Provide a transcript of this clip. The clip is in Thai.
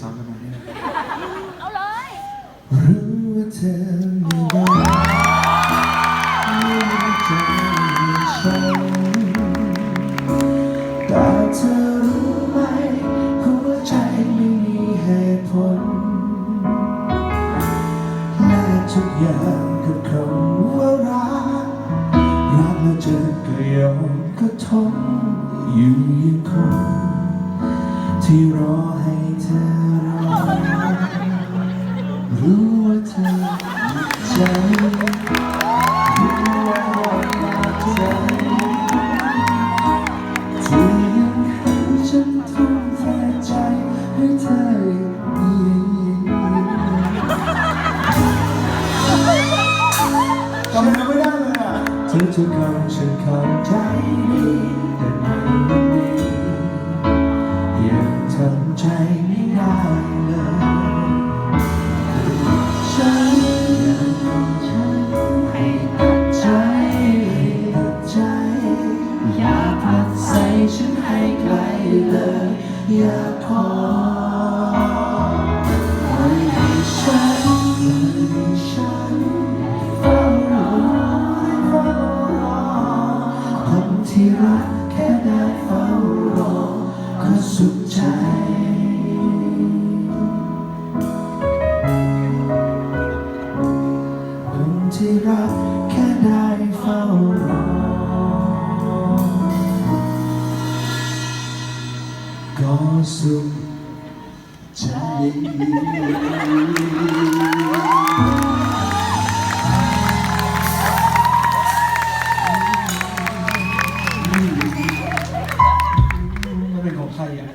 ซ้อกันมาเนี่เอาเลยรู้ว่าเธอไม่ได้ไม่ได้ใจฉันแต่เธอรู้ไหมหัวใจไม่มีเหตุผลและทุกอย่างคือคำว่ารักรักแล้วเจอก็ยอมก็ทนอยู่ยังคงที่รอให้ จำเนื้อไม่ได้เลยอะทุกทุกคำฉันเข้าใจดีแต่ในวันนี้ยังทำใจไม่ นให้ไกลเลยอย่าขอให้ฉันปล่อยให้ฉันเฝ้ารอเฝ้ารอคนที่รักแค่ได้เฝ้ารอก็สุขใจคนที่รักแค่ได้เฝ้ารอ ก็สุขใจมันเป็นของใครอะ